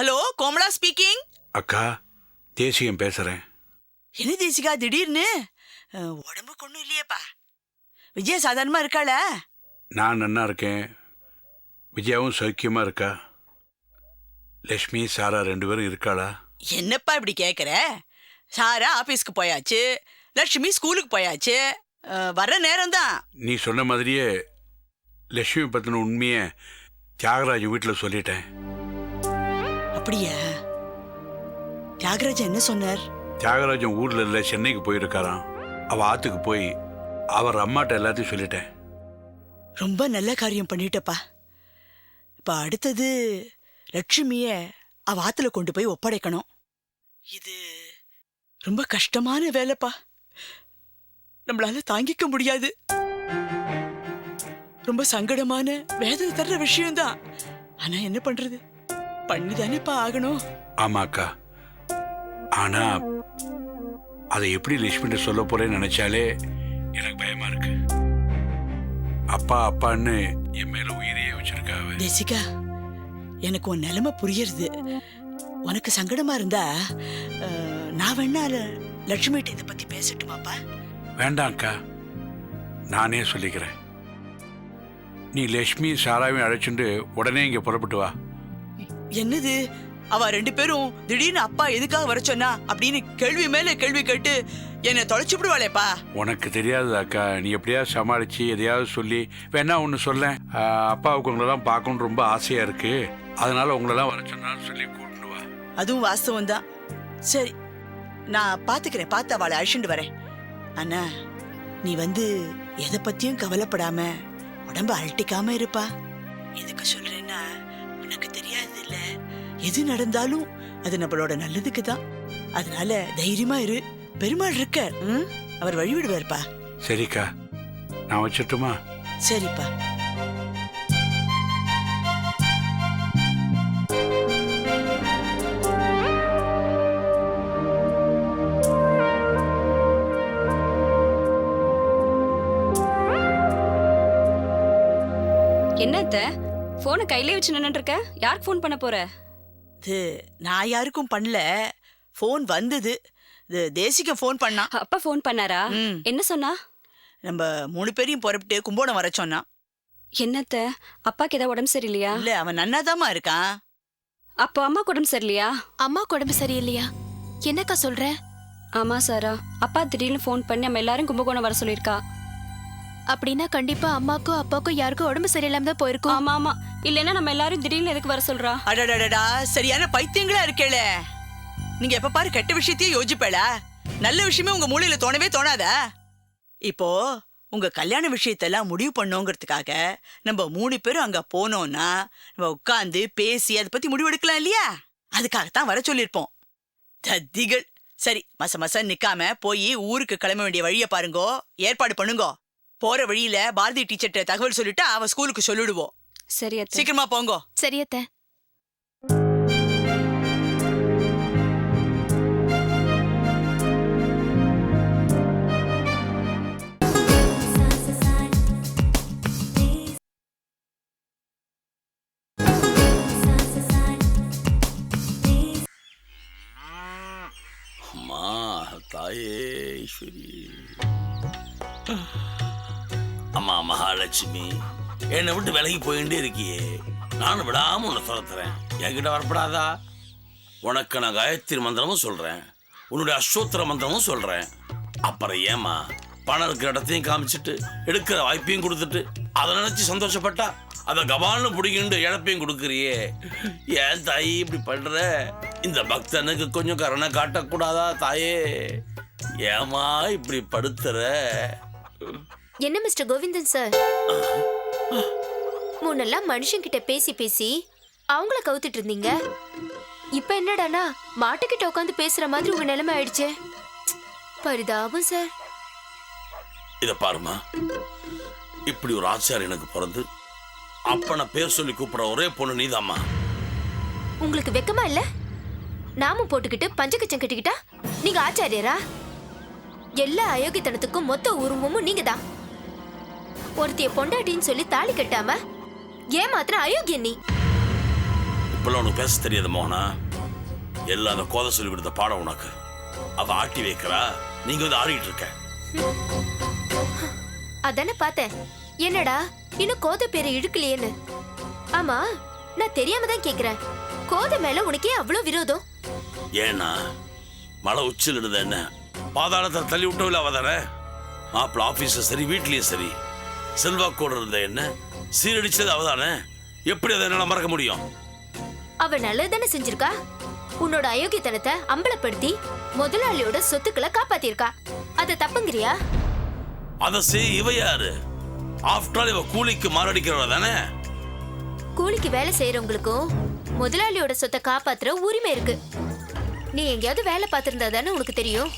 Hello Komala speaking அக்கா தேசியம் பேசுறேன். என்ன தேசிகா திடீர்னு? உடம்புக்கு ஒண்ணும் இல்லையேப்பா. விஜயா சாதாரணமா இருக்காளா? நான் நன்னா இருக்கேன். விஜயாவும் சௌக்கியமா இருக்கா? லக்ஷ்மி சாரா ரெண்டு பேரும் இருக்காளா? என்னப்பா இப்படி கேக்குற? சாரா ஆபீஸ்க்கு போயாச்சு. லட்சுமி ஸ்கூலுக்கு போயாச்சு. வர்ற நேரம் தான் நீ சொன்ன மாதிரியே லக்ஷ்மி பத்தின உண்மையை தியாகராஜ் வீட்டில் சொல்லிட்டேன். அப்படியா? தியாகராஜன் என்ன சொன்னார்? தியாகராஜன் ஊர்ல இல்லை சென்னைக்கு போயிருக்காராம். அவ ஆத்துக்கு போய் அவர் அம்மாட்ட எல்லாத்தையும் சொல்லிட்டேன். ரொம்ப நல்ல காரியம் பண்ணிட்டப்பா. இப்ப அடுத்தது லட்சுமிய அவ ஆத்துல கொண்டு போய் ஒப்படைக்கணும். இது ரொம்ப கஷ்டமான வேலைப்பா. நம்மளால தாங்கிக்க முடியாது. ரொம்ப சங்கடமான வேதனை தர்ற விஷயம்தான். ஆனா என்ன பண்றது? பண்ணிதானேப்பா ஆகணும்? ஆமா அக்கா ஆனா அதை எப்படி லட்சுமிட்ட சொல்ல போறேன்னு நினைச்சாலே எனக்கு பயமா இருக்கு. அப்பா அப்பான்னு என் மேல உயிரையே வச்சிருக்காவ. தேசிகா எனக்கு உன் நிலைமை புரியுறது. உனக்கு சங்கடமா இருந்தா அஹ், நான் வேணா லட்சுமிகிட்ட இதை பத்தி பேசட்டுமாப்பா? வேண்டாம் அக்கா நானே சொல்லிக்கிறேன். நீ லட்சுமி சாராவையும் அழைச்சிட்டு உடனே இங்க புறப்பட்டு வா. என்னது? அவ ரெண்டு பேரும் திடீர்னு அப்பா எதுக்காக வர சொன்னா? அப்படின்னு கேள்வி மேல கேள்வி கேட்டு என்னை தொலைச்சு விடுவாளேப்பா. உனக்கு தெரியாது அக்கா. நீ எப்படியாவது சமாளிச்சு எதையாவது சொல்லி வேணா ஒன்று சொல்ல அப்பாவுக்கு உங்களெல்லாம் பார்க்கணும்னு ரொம்ப ஆசையா இருக்கு. அதனால உங்களெல்லாம் வர சொன்னான்னு சொல்லி கூட்டிட்டு வா. அதுவும் வாஸ்தவம் தான். சரி நான் பாத்துக்கிறேன். பார்த்து அவளை அழிச்சுட்டு வரேன். அண்ணா நீ வந்து எதை பத்தியும் கவலைப்படாம உடம்ப அழட்டிக்காம இருப்பா. எதுக்கு சொல்றேன்னா இல்ல. எது நடந்தாலும் அது நம்மளோட நல்லதுக்கு தான் அதனால தைரியமா இரு. பெருமாள் இருக்கார். ம்? அவர் வழிவிடுவார்ப்பா. சரிக்கா. நான் வச்சிட்டுமா? சரிப்பா. போனை கையிலே வச்சு நின்னுட்டு இருக்க யாருக்கு ஃபோன் பண்ண போற? இது நான் யாருக்கும் பண்ணல. ஃபோன் வந்தது. இது தேசிக ஃபோன் பண்ணான் அப்பா ஃபோன் பண்ணாரா? ம். என்ன சொன்னா? நம்ம மூணு பேரையும் புறப்பட்டு கும்போணம் வர சொன்னான் என்னத்த? அப்பாக்கு ஏதாவது உடம்பு சரியில்லையா? இல்ல அவன் நன்னாதாம்மா இருக்கான். அப்போ அம்மாக்கு உடம்பு சரியில்லையா? அம்மா உடம்பு சரியில்லையா? என்னக்கா சொல்ற? ஆமா சாரா. அப்பா திடீர்னு ஃபோன் பண்ணி நம்ம எல்லாரும் கும்பகோணம் வர சொல்லியிருக்கா. அப்படின்னா கண்டிப்பா அம்மாக்கும் அப்பாக்கும் யாருக்கும் உடம்பு சரியில்லாம தான் போயிருக்கும். ஆமா ஆமா. இல்லைன்னா நம்ம எல்லாரும் திடீர்னு எதுக்கு வர சொல்றா? அடடடடா சரியான பைத்தியங்களா இருக்கேள. நீங்க எப்ப பாரு கெட்ட விஷயத்தையே யோசிப்பேளா. நல்ல விஷயமே உங்க மூளையில தோணவே தோணாதா. இப்போ உங்க கல்யாண விஷயத்தெல்லாம் முடிவு பண்ணோங்கிறதுக்காக நம்ம மூணு பேரும் அங்க போனோம்னா நம்ம உட்காந்து பேசி அதை பத்தி முடிவு எடுக்கலாம் இல்லையா? அதுக்காகத்தான் வர சொல்லியிருப்போம். தத்திகள். சரி மச மச நிக்காம போய் ஊருக்கு கிளம்ப வேண்டிய வழியை பாருங்கோ. ஏற்பாடு பண்ணுங்கோ. போற வழியில பாரதி டீச்சர்ட்ட தகவல் சொல்லிட்டு அவ ஸ்கூலுக்கு சொல்லிடுவோம். சரி அத்தை. சீக்கிரமா போங்கோ. சரியத்த லட்சுமி என்னை விட்டு விலகி போயிட்டே இருக்கியே. நானும் விடாமல் உன்னை துரத்துறேன். என்கிட்ட வரப்படாதா? உனக்கு நான் காயத்ரி மந்திரமும் சொல்றேன். உன்னுடைய அஸ்தோத்திர மந்திரமும் சொல்றேன். அப்புறம் ஏமா பணம் இருக்கிற இடத்தையும் காமிச்சிட்டு எடுக்கிற வாய்ப்பையும் கொடுத்துட்டு அதை நினைச்சு சந்தோஷப்பட்டா? அதை கபால்னு பிடிக்கிண்டு இழப்பையும் கொடுக்குறியே. ஏன் தாயி இப்படி பண்ணுற இந்த பக்தனுக்கு கொஞ்சம் கருணை காட்டக்கூடாதா தாயே? ஏமா இப்படி படுத்துற? என்ன மிஸ்டர் கோவிந்தன் சார்? முன்னெல்லாம் மனுஷங்கிட்ட பேசி பேசி அவங்கள கவுத்துட்டு இருந்தீங்க. இப்ப என்னடானா மாட்டுக்கிட்ட உட்காந்து பேசுற மாதிரி உங்க நிலைமை ஆயிடுச்சே. பரிதாபம் சார். இத பாருமா இப்படி ஒரு ஆச்சார் எனக்கு பிறந்து அப்பனை பேர் சொல்லி கூப்பிடுற ஒரே பொண்ணு நீதாம்மா. உங்களுக்கு வெக்கமா இல்ல? நாமும் போட்டுக்கிட்டு பஞ்சகச்சம் கட்டிக்கிட்டா நீங்க ஆச்சாரியரா? எல்லா அயோக்கியத்தனத்துக்கும் மொத்த உருவமும் நீங்க தான் ஒருத்திய பொண்டாட்டின்னு சொல்லி தாலி கட்டாம ஏமாத்திர அயோக்கியன் நீ. இப்பெல்லாம் உனக்கு பேச தெரியாது மோகனா. எல்லாம் அந்த கோதை சொல்லி கொடுத்த பாடம் உனக்கு. அவ ஆட்டி வைக்கிறா. நீங்க வந்து ஆடிட்டு இருக்க. அதானே பார்த்தேன். என்னடா இன்னும் கோதை பேரை இழுக்கலையேன்னு. ஆமா நான் தெரியாம தான் கேக்குறேன். கோதை மேல உனக்கே அவ்வளவு விரோதம். ஏன்னா மலை உச்சில் இருந்த என்ன? பாதாளத்தை தள்ளி விட்டவில்ல அவ தானே மாப்பிள்ள ஆபீஸ்ல சரி வீட்லயும் சரி. செல்வாக்கோடு இருந்த என்ன? சீரடிச்சது அவதானே? எப்படி அதை என்னால மறக்க முடியும்? அவ நல்லதுதானே செஞ்சிருக்கா? உன்னோட அயோக்கியத்தனத்தை அம்பலப்படுத்தி முதலாளியோட சொத்துக்களை காப்பாத்திருக்கா. அது தப்புங்கிறியா? அதை செய் இவ யாரு? ஆஃப்டர் ஆல் இவ கூலிக்கு மாரடிக்கிறவ தானே? கூலிக்கு வேலை செய்யறவங்களுக்கும் முதலாளியோட சொத்தை காப்பாத்துற உரிமை இருக்கு. நீ எங்கேயாவது வேலை பார்த்திருந்தா தானே உனக்கு தெரியும்?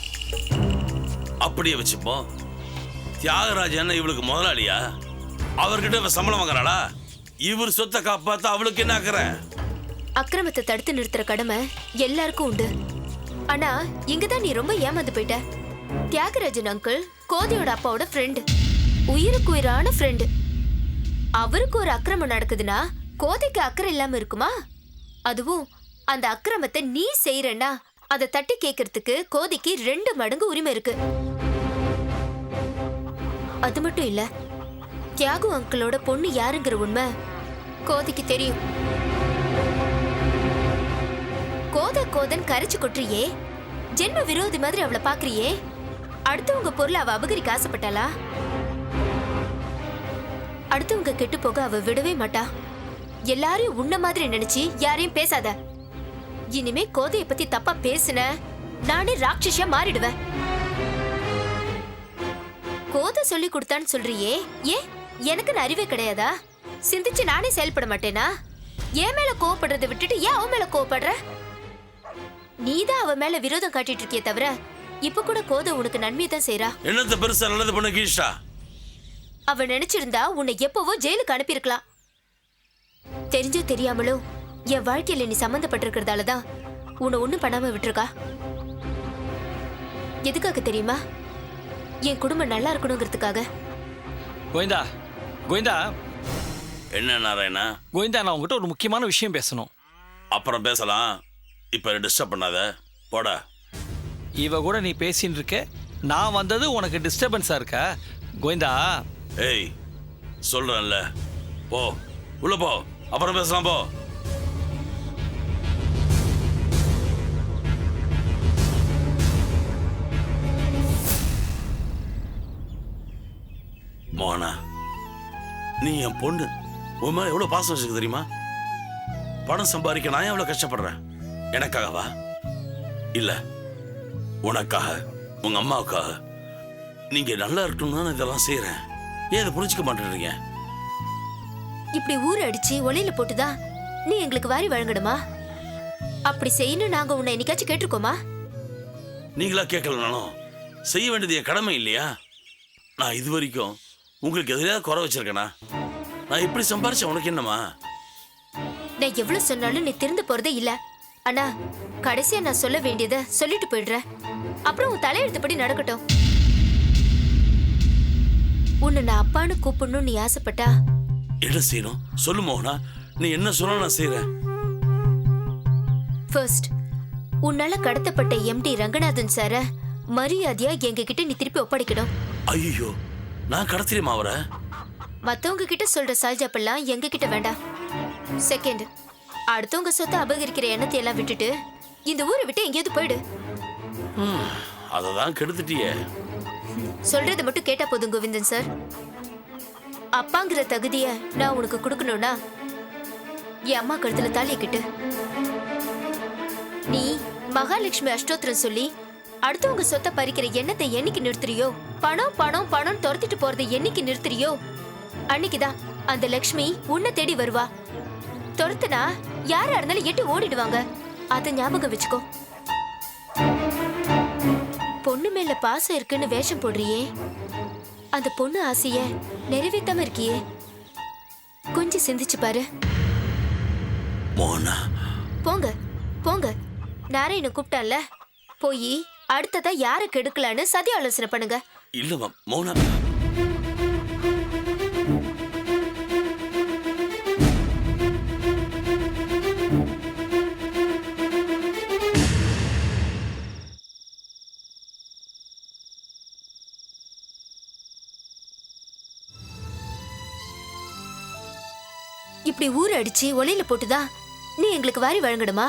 அப்படியே வச்சுப்போம். தியாகராஜ் என்ன இவளுக்கு முதலாளியா? அவர்கிட்ட இவ சம்பளம் வாங்குறாளா? இவர் சொத்தை காப்பாத்த அவளுக்கு என்ன ஆக்குற? அக்கிரமத்தை தடுத்து நிறுத்துற கடமை எல்லாருக்கும் உண்டு. ஆனா இங்கதான் நீ ரொம்ப ஏமாந்து போயிட்ட. தியாகராஜன் அங்கிள் கோதையோட அப்பாவோட ஃப்ரெண்டு உயிருக்கு உயிரான ஃப்ரெண்டு அவருக்கு ஒரு அக்கிரமம் நடக்குதுன்னா கோதைக்கு அக்கறை இல்லாம இருக்குமா? அதுவும் அந்த அக்கிரமத்தை நீ செய்யறன்னா அதை தட்டி கேட்கறதுக்கு கோதைக்கு ரெண்டு மடங்கு உரிமை இருக்கு. அது மட்டும் இல்ல தியாகு அங்கிளோட பொண்ணு யாருங்கிற உண்மை கோதைக்கு தெரியும். கோத கோதன் கரைச்சு கொட்டுறியே? ஜென்ம விரோதி மாதிரி அவளை பாக்குறியே? அடுத்தவங்க பொருளை அவ அபகரிக்க ஆசைப்பட்டாளா? அடுத்தவங்க கெட்டு போக அவ விடவே மாட்டா. எல்லாரையும் உன்ன மாதிரி நினைச்சு யாரையும் பேசாத. இனிமே கோதையை பத்தி தப்பா பேசுன நானே ராட்சசியா மாறிடுவேன். கோதை சொல்லி கொடுத்தான்னு சொல்றியே. ஏன் எனக்கு அறிவே கிடையாதா? சிந்திச்சு நானே செயல்பட மாட்டேனா? என் மேல கோவப்படுறதை விட்டுட்டு ஏன் அவன் மேல கோவப்படுற? நீதான் அவ மேல விரோதம் காட்டிட்டு இருக்கியே தவிர இப்ப கூட கோதை உனக்கு நன்மையை தான் செய்றா. என்னத்த பெருசா நல்லது பண்ண கீஷா? அவ நினைச்சிருந்தா உன்னை எப்பவோ ஜெயிலுக்கு அனுப்பியிருக்கலாம். தெரிஞ்சோ தெரியாமலோ என் வாழ்க்கையில நீ சம்மந்தப்பட்டிருக்கிறதால தான் உன்னை ஒண்ணும் பண்ணாம விட்டுருக்கா. எதுக்காக தெரியுமா? என் குடும்பம் நல்லா இருக்கணுங்கிறதுக்காக. கோவிந்தா கோவிந்தா. என்ன நாராயணா? கோவிந்தா நான் உங்ககிட்ட ஒரு முக்கியமான விஷயம் பேசணும். அப்புறம் பேசலாம். இப்ப டிஸ்டர்ப் பண்ணாத? போடா. இவ கூட நீ பேசின்னு இருக்க. நான் வந்தது உனக்கு டிஸ்டர்பன்ஸா இருக்கா? கோவிந்தா. ஏய் சொல்றேன்ல. போ. உள்ள போ. அப்புறம் பேசலாம் போ. மோகனா நீ என் பொண்ணு. உன் மேல எவ்வளவு பாசம் வச்சிருக்கு தெரியுமா? பணம் சம்பாதிக்க நான் எவ்வளவு கஷ்டப்படுறேன்? எனக்காகவா? இல்ல உனக்காக உங்க அம்மாவுக்காக. நீங்க நல்லா இருக்கணும்னு நான் இதெல்லாம் செய்யறேன் ஏன் இதை புரிஞ்சுக்க மாட்டேன்றீங்க? இப்படி ஊர் அடிச்சு ஒலையில போட்டுதான் நீ எங்களுக்கு வாரி வழங்கணுமா? அப்படி செய்யணும் நாங்க உன்னை என்னைக்காச்சும் கேட்டிருக்கோமா? நீங்களா கேட்கலனாலும் செய்ய வேண்டியது என் கடமை இல்லையா? நான் இது வரைக்கும் உங்களுக்கு எதிராக குறை வச்சிருக்கேனா? நான் இப்படி சம்பாரிச்சேன் உனக்கு என்னம்மா? நான் எவ்வளவு சொன்னாலும் நீ திருந்து போறதே இல்ல. அண்ணா கடைசியா நான் சொல்ல வேண்டியதை சொல்லிட்டு போயிடுறேன். அப்புறம் உன் தலையெழுத்துப்படி நடக்கட்டும். உன்னை நான் அப்பான்னு கூப்பிடணும்னு நீ ஆசைப்பட்டா? என்ன செய்யணும்? சொல்லு மோகனா. நீ என்ன சொன்னா நான் செய்யறேன் ஃபர்ஸ்ட் உன்னால கடத்தப்பட்ட எம்டி ரங்கநாதன் சார மரியாதையா எங்க கிட்ட நீ திருப்பி ஒப்படைக்கணும். ஐயோ நான் கடத்திரிமா அவரை? மத்தவங்க கிட்ட சொல்ற சால்ஜாப்பெல்லாம் எங்க கிட்ட வேண்டாம் செகண்ட் அடுத்தவங்க சொத்தை அபகரிக்கிற எண்ணத்தை எல்லாம் விட்டுட்டு இந்த ஊரை விட்டு எங்கேயாவது போயிடு. அதை தான் கெடுத்துட்டியே. சொல்றதை மட்டும் கேட்டா போதும் கோவிந்தன் சார். அப்பாங்கிற தகுதிய நான் உனக்கு கொடுக்கணும்னா என் அம்மா கழுத்துல தாலியை கட்டு. நீ மகாலட்சுமி அஷ்டோத்திரம் சொல்லி அடுத்தவங்க சொத்தை பறிக்கிற எண்ணத்தை என்னைக்கு நிறுத்துறியோ? பணம் பணம் பணம் துரத்திட்டு போறதை என்னைக்கு நிறுத்துறியோ? அன்னைக்குதான் அந்த லக்ஷ்மி உன்னை தேடி வருவா. துரத்துனா யாரா இருந்தாலும் எட்டு ஓடிடுவாங்க. அதை ஞாபகம் வச்சுக்கோ. பொண்ணு மேல பாசம் இருக்குன்னு வேஷம் போடுறியே. அந்த பொண்ணு ஆசைய நிறைவேத்தாம இருக்கியே. கொஞ்சம் சிந்திச்சு பாரு. போங்க போங்க. நாராயண கூப்பிட்டான்ல. போய். அடுத்ததா யாரை கெடுக்கலான்னு சதி ஆலோசனை பண்ணுங்க. இல்ல மௌனா இப்படி ஊர் அடிச்சு ஒலையில போட்டுதா நீ எங்களுக்கு வாரி வழங்கணுமா?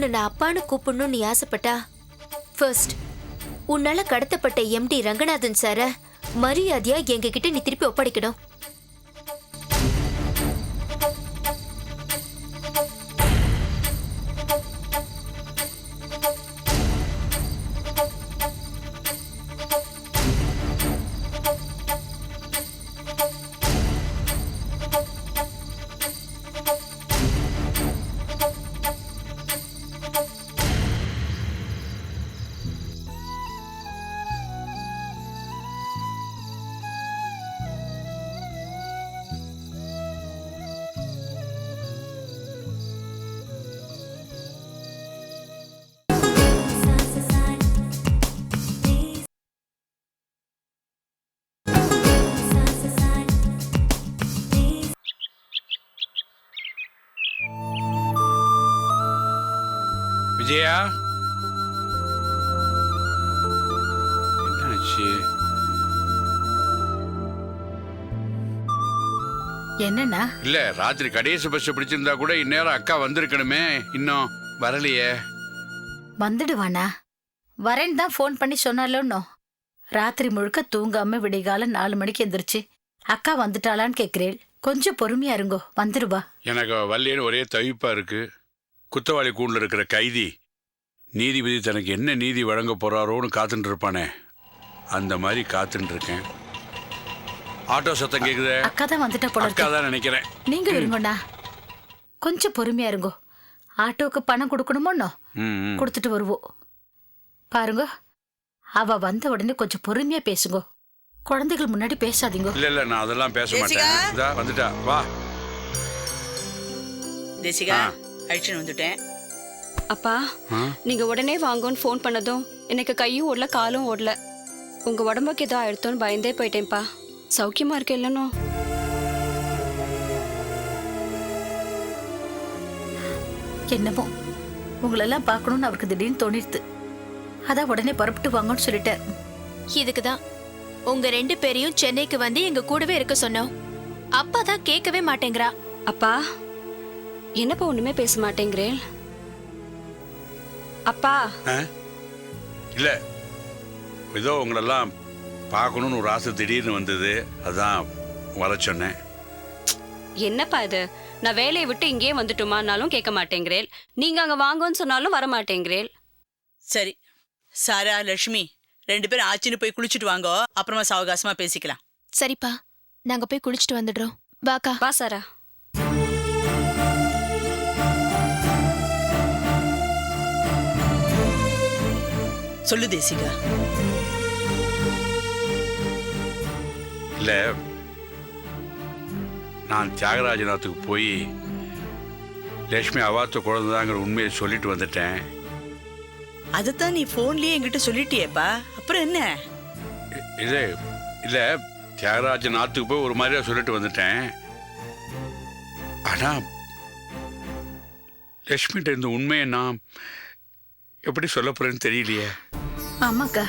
உன்னை நான் அப்பான்னு கூப்பிடணும்னு நீ ஆசைப்பட்டா? ஃபர்ஸ்ட் உன்னால கடத்தப்பட்ட எம்டி ரங்கநாதன் சார மரியாதையா எங்ககிட்ட நீ திருப்பி ஒப்படைக்கணும். விஜயா என்னாச்சு என்னண்ணா? இல்ல ராத்திரி கடைசி பஸ் பிடிச்சிருந்தா கூட இந்நேரம் அக்கா வந்திருக்கணுமே. இன்னும் வரலையே. வந்துடுவானா வரேன்னு தான் ஃபோன் பண்ணி சொன்னாலோன்னோ. ராத்திரி முழுக்க தூங்காம விடிகால நாலு மணிக்கு எந்திரிச்சு அக்கா வந்துட்டாளான்னு கேக்குறேன் கொஞ்சம் பொறுமையா இருங்கோ. வந்துடுவா எனக்கு வல்லியன்னு ஒரே தவிப்பா இருக்கு. குத்தவாளி கூண்டில் இருக்கிற கைதி நீதிபதி தனக்கு என்ன நீதி வழங்க போறாரோன்னு காத்துட்டு இருப்பானே அந்த மாதிரி காத்துட்டு இருக்கேன் ஆட்டோ சத்தம் கேக்குதே? அக்கா தான் வந்துட்டா போல அக்கா தான் நினைக்கிறேன். நீங்க இருங்கண்ணா. கொஞ்சம் பொறுமையா இருங்கோ. ஆட்டோக்கு பணம் ம். கொடுத்துட்டு வருவோம் பாருங்க. அவ வந்த உடனே கொஞ்சம் பொறுமையா பேசுங்கோ. குழந்தைகள் முன்னாடி பேசாதீங்க. இல்ல இல்ல நான் அதெல்லாம் பேச? மாட்டேன். இதா வந்துட்டா. வா. தேசிகா. அழிச்சுன்னு வந்துட்டேன். அப்பா? நீங்க உடனே வாங்கோன்னு ஃபோன் பண்ணதும் எனக்கு கையும் ஓடல காலும் ஓடல. உங்க உடம்புக்கு ஏதோ ஆயிடுத்தோன்னு பயந்தே போயிட்டேன்ப்பா. சௌக்கியமா இருக்க இல்லனோ? என்னமோ? உங்களெல்லாம் பார்க்கணும்னு அவருக்கு திடீர்னு தோணிடுது அதான் உடனே புறப்பட்டு வாங்கன்னு சொல்லிட்டார் இதுக்கு தான். உங்க ரெண்டு பேரையும் சென்னைக்கு வந்து எங்க கூடவே இருக்க சொன்னோம். அப்பா தான் கேட்கவே மாட்டேங்கிறா. அப்பா என்னப்பா ஒண்ணுமே பேச மாட்டேங்கிறேன்? அப்பா. இல்ல. ஏதோ உங்களெல்லாம் பார்க்கணும்னு ஒரு ஆசை திடீர்னு வந்தது. அதான் வர சொன்னேன். என்னப்பா இது? நான் வேலையை விட்டு இங்கேயே வந்துட்டுமானாலும் கேட்க மாட்டேங்கிறேன் நீங்க அங்க வாங்கன்னு சொன்னாலும் வர மாட்டேங்கிறேன் சரி. சாரா லட்சுமி ரெண்டு பேரும் ஆச்சின்னு போய் குளிச்சுட்டு வாங்கோ. அப்புறமா சாவகாசமா பேசிக்கலாம். சரிப்பா. நாங்க போய் குளிச்சுட்டு வந்துடுறோம். வாக்கா. வா சாரா. சொல்லு தேசிகா. இல்ல நான் தியாகராஜநாத்துக்கு போய் லட்சுமி அவாத்த குழந்தைதாங்கிற உண்மையை சொல்லிட்டு வந்துட்டேன். அதைத்தான் நீ போன்லயே என்கிட்ட சொல்லிட்டியேப்பா. அப்புறம் என்ன? இது இல்ல தியாகராஜன் ஆத்துக்கு போய் ஒரு மாதிரியா சொல்லிட்டு வந்துட்டேன். ஆனா லட்சுமிகிட்ட இந்த உண்மையை நான் எப்படி சொல்ல போறேன்னு தெரியலையே. ஆமாக்கா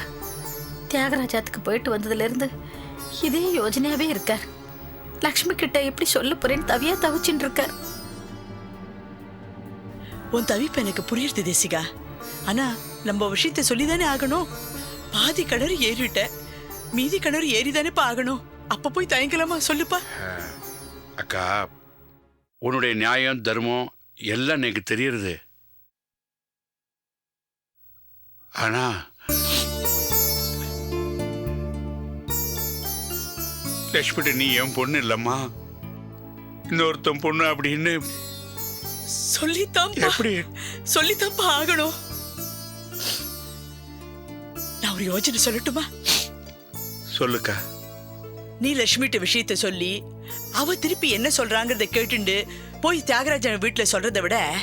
தியாகராஜாத்துக்கு போயிட்டு வந்ததுல இருந்து இதே யோஜனையாவே இருக்கார். லக்ஷ்மி கிட்ட எப்படி சொல்ல போறேன்னு தவியா தவிச்சுட்டு இருக்கார். உன் தவிப்பு எனக்கு புரியுது தேசிகா. ஆனா நம்ம விஷயத்த சொல்லிதானே ஆகணும்? பாதி கிணறு ஏறிட்ட மீதி கிணறு ஏறிதானேப்பா ஆகணும்? அப்ப போய் தயங்கலாமா? சொல்லுப்பா. அக்கா உன்னுடைய நியாயம் தர்மம் எல்லாம் எனக்கு தெரியுது ஆனா லட்சுமிட்ட நீ என் பொண்ணு இல்லம்மா. இன்னொருத்தன் பொண்ணு அப்படின்னு சொல்லித்தான் எப்படி? சொல்லித்தான்ப்பா ஆகணும். நான் ஒரு யோசனை சொல்லட்டுமா? சொல்லுக்கா. நீ லட்சுமிட்ட விஷயத்த சொல்லி அவ திருப்பி என்ன சொல்றாங்கறத கேட்டுண்டு போய் தியாகராஜன் வீட்டுல சொல்றதை விட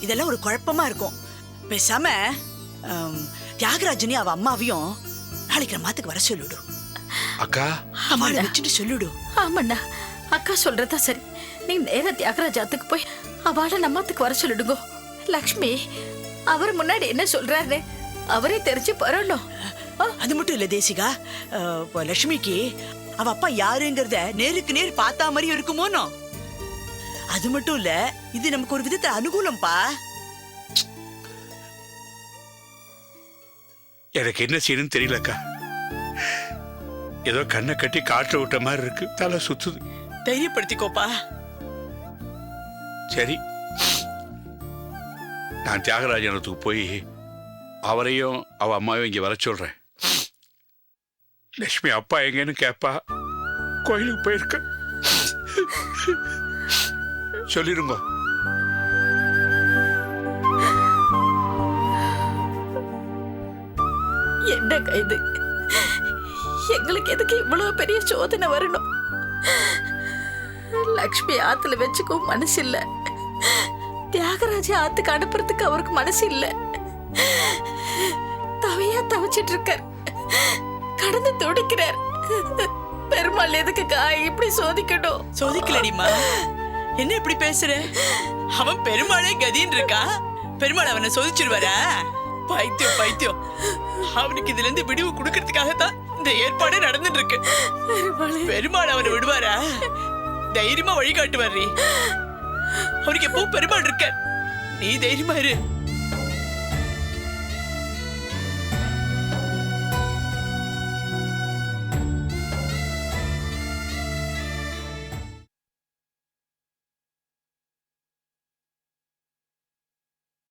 இதெல்லாம் ஒரு குழப்பமா இருக்கும். பேசாம தியாகராஜனையும் அவ அம்மாவையும் நாளைக்கு நம்ம மாத்துக்கு வர சொல்லிடு. அக்கா? அவளை வச்சுட்டு சொல்லிடு. ஆமாண்ணா. அக்கா சொல்றதா சரி. நீ நேரா தியாகராஜாத்துக்கு போய் அவளை நம்மத்துக்கு வர சொல்லிடுங்கோ. லக்ஷ்மி அவர் முன்னாடி என்ன சொல்றாரு? அவரே தெரிஞ்சு பரணும் அது மட்டும் இல்ல தேசிகா. லட்சுமிக்கு அவ அப்பா யாருங்கிறத நேருக்கு நேர் பார்த்தா மாதிரி இருக்குமோனோ அது மட்டும் இல்ல இது நமக்கு ஒரு விதத்துல அனுகூலம்ப்பா எனக்கு என்ன செய்யணும்னு தெரியலக்கா. ஏதோ கண்ணை கட்டி காற்று விட்ட மாதிரி இருக்கு. தலை சுத்துது. தைரியப்படுத்திக்கோப்பா. சரி. நான் தியாகராஜனத்துக்கு போய் அவரையும் அவ அம்மாவையும் இங்க வர சொல்றேன். லட்சுமி அப்பா எங்கன்னு கேப்பா. கோயிலுக்கு போயிருக்க சொல்லிருங்க என்னங்க இது எங்களுக்கு எதுக்கு இவ்வளவு பெரிய சோதனை வரணும்? லக்ஷ்மி ஆத்துல வச்சுக்கவும் மனசு இல்ல தியாகராஜ ஆத்துக்கு அனுப்புறதுக்கு அவருக்கு மனசு இல்ல தவையா தவிச்சிட்டு இருக்கார் கடந்து துடிக்கிறார். பெருமாள் எதுக்கு காய் இப்படி சோதிக்கணும்? சோதிக்கலடிமா என்ன இப்படி பேசுற? அவன் பெருமாளே கதின்னு இருக்கா பெருமாள் அவனை சோதிச்சிருவாரா? பைத்தியம் பைத்தியம். அவனுக்கு இதுல இருந்து விடிவு கொடுக்கறதுக்காக தான் இந்த ஏற்பாடு நடந்துட்டு இருக்கு பெருமாள் அவனை விடுவாரா? தைரியமா வழிகாட்டுவார் அவனுக்கு எப்பவும் பெருமாள் இருக்க. நீ தைரியமா இரு.